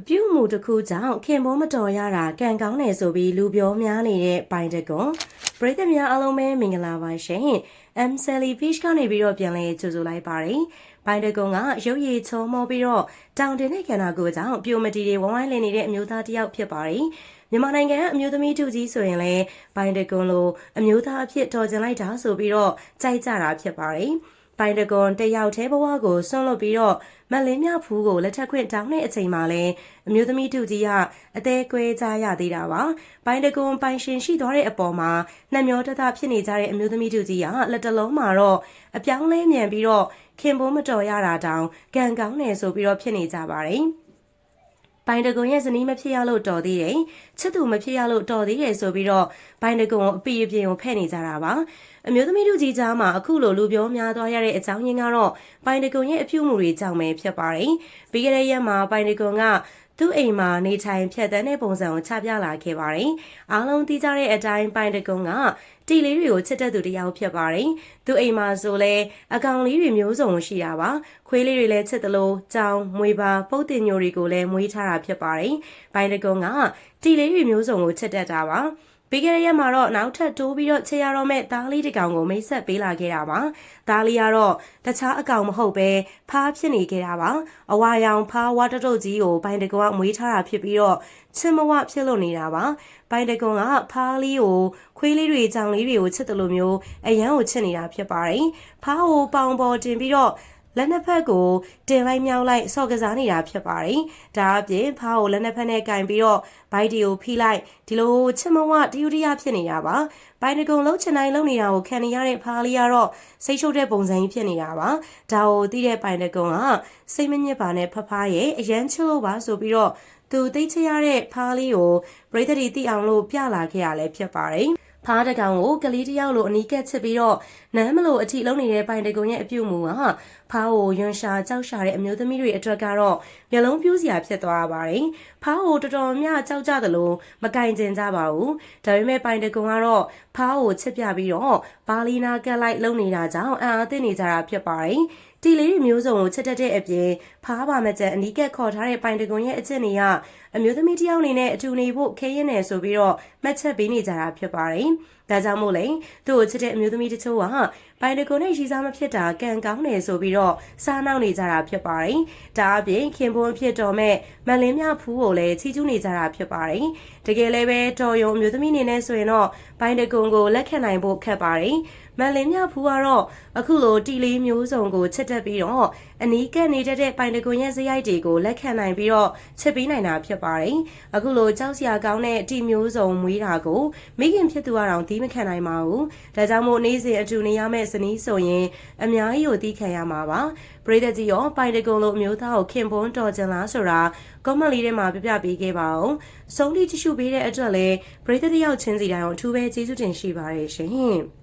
အပြုအမူတစ်ခုကြောင့်ခင်ပွန်းမတော်ရတာကံကောင်းတယ်ဆိုပြီးလူပြောများနေတဲ့ပိုင်တကွန်ပရိသတ်များအားလုံးပဲမင်္ဂလာပါရှင် M Sally Fish ကနေပြီးတော့ပြန်လဲကြိုဆိုလိုက်ပါတယ်ပိုင်တကွန်ကရုပ်ရည်ချုံမောပြီးတော့တောင်တင်တဲ့ခန္ဓာကိုယ်ကြောင့်ပြိုမတီတွေဝိုင်းဝိုင်းလည်နေတဲ့အမျိုးသားတစ်ယောက်ဖြစ်ပါတယ်မြန်မာနိုင်ငံအမျိုးသမီးတူကြီးဆိုရင်လည်းဘိုင်တကွန်လိုအမျိုးသားအဖြစ်တော်ကျင်လိုက်တာဆိုပြီးတော့ကြိုက်ကြတာဖြစ်ပါတယ်။ ဘိုင်တကွန်တယောက်တည်းဘဝကိုဆွန့်လွတ်ပြီးတော့မလင်းမြဖူးကိုလက်ထက်ခွင့်တောင်းတဲ့အချိန်မှာလည်းအမျိုးသမီးတူကြီးကအသေးကွဲကြရသေးတာပါ။ဘိုင်တကွန်ပိုင်ရှင်ရှိသွားတဲ့အပေါ်မှာနှမျောတသဖြစ်နေကြတဲ့အမျိုးသမီးတူကြီးကလက်တလုံးမှာတော့အပြောင်းလဲမြန်ပြီးတော့ခင်ပွန်းမတော်ရတာတောင်ကံကောင်းတယ်ဆိုပြီးတော့ဖြစ်နေကြပါတယ်။ ဘိုင်တကွန်ရဲ့ဇနီးမဖြစ်ရလို့တော်သေးတယ်ချစ်သူမဖြစ်ရလို့တော်သေးတယ်ဆိုပြီးတော့ဘိုင်တကွန်ကိုအပီအပြင်ကိုဖဲ့နေကြတာပါအမျိုးသမီးတို့ကြီးကြားမှာအခုလိုလူပြောများသွားရတဲ့အကြောင်းရင်းကတော့ဘိုင်တကွန်ရဲ့အပြုအမူတွေကြောင့်ပဲဖြစ်ပါတယ်ပြီးခဲ့တဲ့ရက်မှာဘိုင်တကွန်က သူ့အိမ်မှာနေထိုင်ဖြတ်တန်းတဲ့ပုံစံကိုချပြလာခဲ့ပါတယ်။အားလုံးသိကြတဲ့အတိုင်းပိုင်တကုံကတီလေးတွေကိုချစ်တဲ့သူတစ်ယောက်ဖြစ်ပါတယ်။သူ့အိမ်မှာဆိုလဲအကောင်လေးတွေမျိုးစုံရှိတာပါ။ခွေးလေးတွေလည်းချစ်တယ်လို့ကြောင်မွေပါပုတ်တင်ညိုတွေကိုလည်းမွေးထားတာဖြစ်ပါတယ်။ပိုင်တကုံကတီလေးတွေမျိုးစုံကိုချစ်တတ်တာပါ။ ပြီးခဲ့တဲ့ရက်မှာတော့နောက်ထပ်တိုးပြီးတော့ချေရတော့မဲ့သားလေးတစ်ကောင်ကိုမိတ်ဆက်ပေးလာခဲ့တာပါ။သားလေးကတော့တခြားအကောင်မဟုတ်ပဲဖားဖြစ်နေခဲ့တာပါ။အဝါရောင်ဖားဝါတတုတ်ကြီးကိုဘိုင်တကွာမွေးထားတာဖြစ်ပြီးတော့ချင်မဝဖြစ်လို့နေတာပါ။ဘိုင်တကွန်ကဖားလေးကိုခွေးလေးတွေကြောင်လေးတွေကိုချစ်တယ်လို့မျိုးအရန်ကိုချစ်နေတာဖြစ်ပါတယ်။ဖားကိုပေါင်ပေါ်တင်ပြီးတော့ လက်နှစ်ဖက်ကိုတင်လိုက်မြောက်လိုက်ဆော့ကစားနေတာဖြစ်ပါတယ်။ဒါအပြင်ဖားကိုလက်နှစ်ဖက်နဲ့ကင်ပြီးတော့ဘိုက်ဒီကိုဖိလိုက်ဒီလိုချစ်မဝတယူတရဖြစ်နေတာပါ။ဘိုင်တကုံလုံးချင်တိုင်းလုံးနေတာကိုခံနေရတဲ့ဖားလေးကတော့စိတ်ရှုပ်တဲ့ပုံစံကြီးဖြစ်နေတာပါ။ဒါကိုသိတဲ့ဘိုင်တကုံကစိတ်မညစ်ပါနဲ့ဖဖားရဲ့အရန်ချစ်လို့ပါဆိုပြီးတော့သူသိချရတဲ့ဖားလေးကိုပရိသတ်တွေသိအောင်လို့ပြလာခဲ့ရလဲဖြစ်ပါတယ်။ ဖားတကောင်ကိုကလေးတယောက်လိုအနီးကပ်ချစ်ပြီးတော့နမ်းမလို့အထီလုံးနေတဲ့ပိုင်တကုံရဲ့အပြုတ်မူကဖားကိုယွန်ရှာကြောက်ရှာတဲ့အမျိုးသမီးတွေအတွက်ကတော့မျက်လုံးပြူးစရာဖြစ်သွားပါတယ်။ဖားကိုတော်တော်များကြောက်ကြသလိုမကင်ကျင်ကြပါဘူး။ဒါပေမဲ့ပိုင်တကုံကတော့ဖားကိုချစ်ပြပြီးတော့ဘာလီနာကက်လိုက်လုံနေတာကြောင့်အံ့အားသင့်နေကြတာဖြစ်ပါတယ်။ တီလေးတွေမျိုးစုံကိုချက်တက်တဲ့အပြင်ဖားပါမကျန်အနီးကပ်ခေါ်ထားတဲ့ပိုင်တကွန်ရဲ့အချက်နေကအမျိုးသမီးတစ်ယောက်အနေနဲ့အတူနေဖို့ခဲရင်နေဆိုပြီးတော့မှတ်ချက်ပေးနေကြတာဖြစ်ပါတယ်။ဒါကြောင့်မို့လေသူ့ကိုချစ်တဲ့အမျိုးသမီးတချို့က ပိုင်တကွန်နဲ့ရီစားမဖြစ်တာကံကောင်းတယ်ဆိုပြီးတော့စားနောက်နေကြတာဖြစ်ပါတယ်။ဒါအပြင်ခင်ပွန်းဖြစ်တော်မဲ့မလင်းမြဖူးကိုလည်းချီးကျူးနေကြတာဖြစ်ပါတယ်။တကယ်လည်းပဲတော်ယုံအမျိုးသမီးအနေနဲ့ဆိုရင်တော့ပိုင်တကွန်ကိုလက်ခံနိုင်ဖို့ခက်ပါတယ်။မန်လင်းမြဖူးကတော့အခုလိုတီလေးမျိုးစုံကိုချစ်တတ်ပြီးတော့အနီးကပ်နေတတ်တဲ့ပိုင်တကွန်ရဲ့ဇရိုက်တွေကိုလက်ခံနိုင်ပြီးတော့ချစ်ပေးနိုင်တာဖြစ်ပါတယ်။အခုလိုကြောက်စရာကောင်းတဲ့တီမျိုးစုံမွေးတာကိုမိခင်ဖြစ်သူကတော့သီးမခံနိုင်ပါဘူး။ဒါကြောင့်မို့နေ့စဉ်အတူနေရမယ့်ဇနီးဆိုရင်အများကြီးကိုသီးခံရမှာပါ။ပရိသတ်ကြီးရောပိုင်တကွန်လိုအမျိုးသားကိုခင်ပွန်းတော်ကြင်လားဆိုတာကောမန့်လေးထဲမှာပြပြပေးခဲ့ပါအောင်။ဆုံးထိကြည့်ရှုပေးတဲ့အတွက်လည်းပရိသတ်တယောက်ချင်းစီတိုင်းကိုအထူးပဲကျေးဇူးတင်ရှိပါတယ်ရှင်။